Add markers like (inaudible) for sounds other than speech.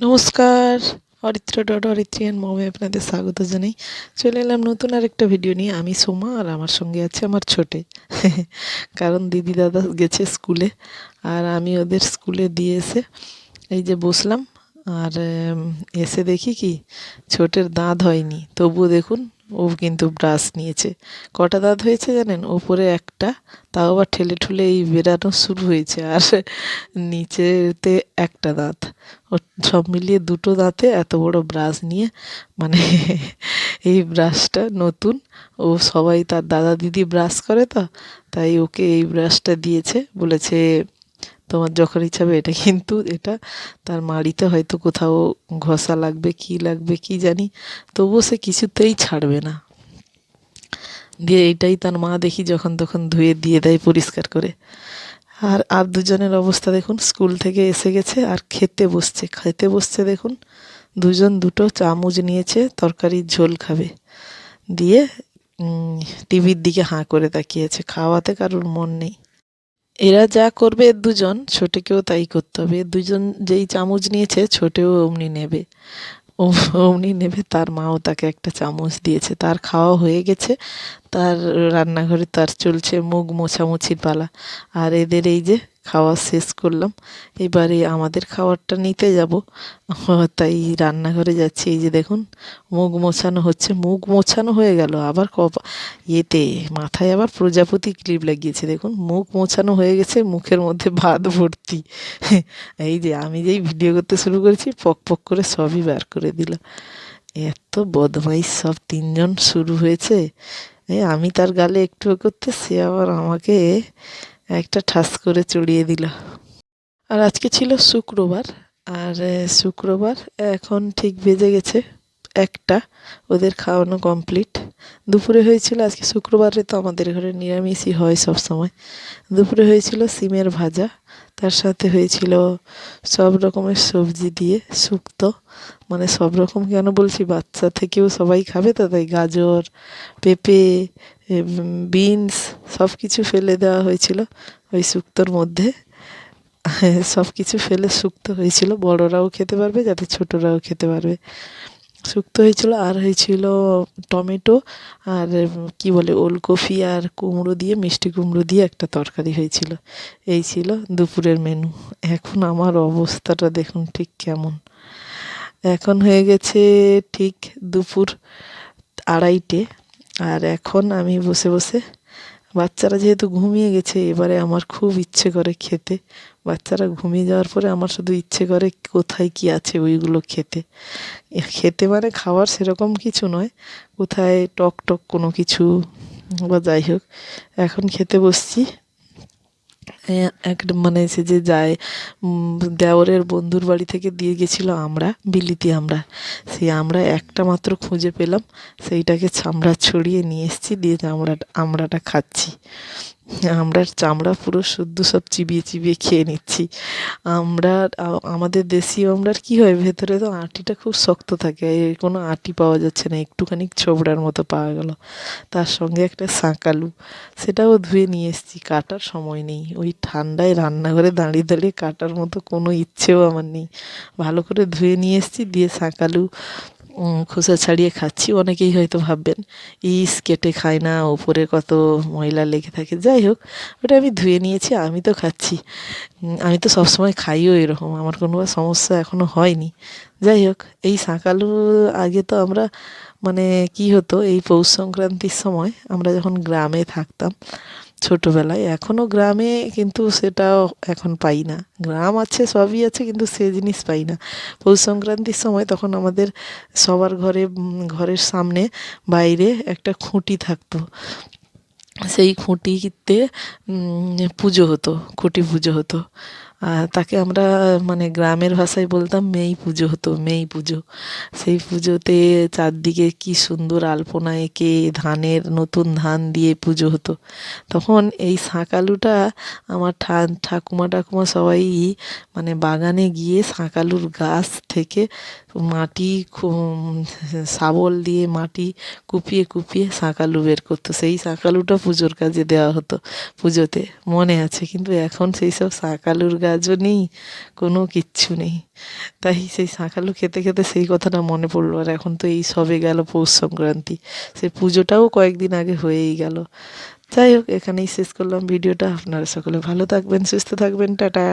নমস্কার, অরিত্র ডট অরিত্রিয়ান মমে আপনাদের স্বাগত জানাই। চলে এলাম নতুন আরেকটা ভিডিও নিয়ে। আমি সোমা আর আমার সঙ্গে আছে আমার ছোটে। কারণ দিদি দাদা গেছে স্কুলে আর আমি ওদের স্কুলে দিয়ে এসে এই যে বসলাম। আর এসে দেখি কি ছোটের দাঁত হয়নি। তবুও দেখুন, ও কিন্তু ব্রাশ নিয়েছে। কটা দাঁত হয়েছে জানেন? ওপরে একটা, তাও আবার ঠেলে ঠুলে এই বেরানো শুরু হয়েছে। আর নিচেতে একটা দাঁত। সব মিলিয়ে দুটো দাঁতে এত বড় ব্রাশ নিয়ে মানে এই ব্রাশটা নতুন। ও সবাই তার দাদা দিদি ব্রাশ করে তো, তাই ওকে এই ব্রাশটা দিয়েছে। বলেছে, তোমার যখন ইচ্ছা হবে, এটা কিন্তু এটা। তার মাড়িতে হয়তো কোথাও ঘষা লাগবে, কি লাগবে, কি জানি। তবুও সে কিছুতেই ছাড়বে না। দিয়ে এইটাই তার মা দেখি যখন তখন ধুয়ে দিয়ে দেয় পরিষ্কার করে। আর আর দুজনের অবস্থা দেখুন, স্কুল থেকে এসে গেছে আর খেতে বসছে। খেতে বসছে দেখুন, দুজন দুটো চামচ নিয়েছে তরকারির ঝোল খাবে। দিয়ে টিভির দিকে হাঁ করে তাকিয়েছে। খাওয়াতে কারোর মন নেই। এরা যা করবে এর দুজন, ছোটেকেও তাই করতে হবে। দুজন যেই চামচ নিয়েছে, ছোটেও অমনি নেবে। অমনি নেবে, তার মাও তাকে একটা চামচ দিয়েছে। তার খাওয়া হয়ে গেছে, তার রান্নাঘরে তার চলছে মুখ মোছামুছির পালা। আর এদের এই যে খাওয়া শেষ করলাম। এবারে আমাদের খাবারটা নিতে যাব। তাই রান্নাঘরে যাচ্ছি। এই যে দেখুন মুখ মোছানো হচ্ছে। মুখ মোছানো হয়ে গেল। আবার কপ, ইয়েতে মাথায় আবার প্রজাপতি ক্লিপ লাগিয়েছে। দেখুন মুখ মোছানো হয়ে গেছে। মুখের মধ্যে ভাত ভর্তি। এই যে আমি যেই ভিডিও করতে শুরু করেছি, পক পক করে সবই বার করে দিল এত বদমাইশ সব তিনজন শুরু হয়েছে। আমি তার গালে একটু করতে, সে আবার আমাকে একটা ঠাস করে চড়িয়ে দিল। আর আজকে ছিল শুক্রবার, আর শুক্রবার এখন ঠিক বেজে গেছে একটা, ওদের খাওয়ানো কমপ্লিট। দুপুরে হয়েছিল আজকে শুক্রবারে তো আমাদের ঘরে নিরামিষই হয় সব সময় দুপুরে হয়েছিল সিমের ভাজা তার সাথে হয়েছিল সব রকমের সবজি দিয়ে শুক্তো। মানে সব রকম কেন বলছি? বাচ্চা থেকেও সবাই খাবে তো, তাই গাজর, পেঁপে বিনস সব কিছু ফেলে দেওয়া হয়েছিল ওই শুক্তোর মধ্যে। (laughs) সব কিছু ফেলে শুক্তো হয়েছিল। বড়রাও খেতে পারবে, যাতে ছোটরাও খেতে পারবে। শুক্তো হয়েছিল, আর হয়েছিল টমেটো, আর কি বলে, ওলকপি আর কুমড়ো দিয়ে, মিষ্টি কুমড়ো দিয়ে একটা তরকারি হয়েছিল। এই ছিল দুপুরের মেনু এখন আমার অবস্থাটা দেখুন ঠিক কেমন। এখন হয়ে গেছে ঠিক দুপুর আড়াইটে, আর এখন আমি বসে বসে বাচ্চারা যেহেতু ঘুমিয়ে গেছে, এবারে আমার খুব ইচ্ছে করে খেতে। বাচ্চারা ঘুমিয়ে যাওয়ার পরে আমার শুধু ইচ্ছে করে কোথায় কি আছে ওইগুলো খেতে। খেতে মানে খাওয়ার সেরকম কিছু নয়, কোথায় টক টক কোনো কিছু বা যাই হোক, এখন খেতে বসছি। এক মানে সে যে যায় দেওরের বন্ধুর বাড়ি থেকে দিয়ে গেছিল আমরা, বিলিতি আমরা। সেই আমরা একটা মাত্র খুঁজে পেলাম, সেইটাকে চামড়া ছড়িয়ে নিয়ে এসেছি, দিয়ে আমরা আমড়াটা খাচ্ছি। আমড়ার চামড়া পুরো শুদ্ধ সব চিবিয়ে চিবিয়ে খেয়ে নিচ্ছি। আমরা, আমাদের দেশি আমড়ার কী হয়? ভেতরে তো আটিটা খুব শক্ত থাকে এর কোনো আটি পাওয়া যাচ্ছে না, একটুখানি ছোবড়ার মতো পাওয়া গেল। তার সঙ্গে একটা শাঁকালু, সেটাও ধুয়ে নিয়ে এসেছি, কাটার সময় নেই। ওই ঠান্ডায় রান্নাঘরে দাঁড়িয়ে দাঁড়িয়ে কাটার মতো কোনো ইচ্ছেও আমার নেই। ভালো করে ধুয়ে নিয়ে এসেছি, দিয়ে শাঁকালু খোসা ছাড়িয়ে খাচ্ছি, অনেকেই হয়তো ভাববেন, ইস, কেটে খায় না, ওপরে কত ময়লা লেগে থাকে। যাই হোক, ওটা আমি ধুয়ে নিয়েছি, আমি তো খাচ্ছি। আমি তো সবসময় খাইও এরকম, আমার কোনো সমস্যা এখনও হয়নি। যাই হোক, এই শাঁকালু আগে তো আমরা মানে কি হতো, এই পৌষ সংক্রান্তির সময় আমরা যখন গ্রামে থাকতাম ছোটোবেলায়। এখনও গ্রামে কিন্তু সেটাও এখন পাই না। গ্রাম আছে, সবই আছে, কিন্তু সে জিনিস পাই না। পৌষ সংক্রান্তির সময় তখন আমাদের সবার ঘরে ঘরের সামনে বাইরে একটা খুঁটি থাকতো। সেই খুঁটিতে পুজো হতো, খুঁটি পুজো হতো। আর তাকে আমরা মানে গ্রামের ভাষায় বলতাম, মেই পুজো হতো, মেই পুজো। সেই পুজোতে চারদিকে কি সুন্দর আলপনা এঁকে ধানের নতুন ধান দিয়ে পুজো হতো। তখন এই শাঁকালুটা আমার ঠাকুমা টাকুমা সবাই মানে বাগানে গিয়ে শাঁকালুর গাছ থেকে মাটি শাবল দিয়ে মাটি কুপিয়ে কুপিয়ে শাঁকালু বের করতো। সেই শাঁকালুটা পুজোর কাজে দেওয়া হতো পুজোতে, মনে আছে। কিন্তু এখন সেই সব শাঁকালুর গাছ গাছও নেই, কোনো কিচ্ছু নেই। তাই সেই শাঁখালু খেতে খেতে সেই কথাটা মনে পড়ল আর এখন তো এই সবে গেল পৌষ সংক্রান্তি। সেই পুজোটাও কয়েকদিন আগে হয়েই গেল। যাই হোক, এখানেই শেষ করলাম ভিডিওটা। আপনারা সকলে ভালো থাকবেন, সুস্থ থাকবেন, টাটা।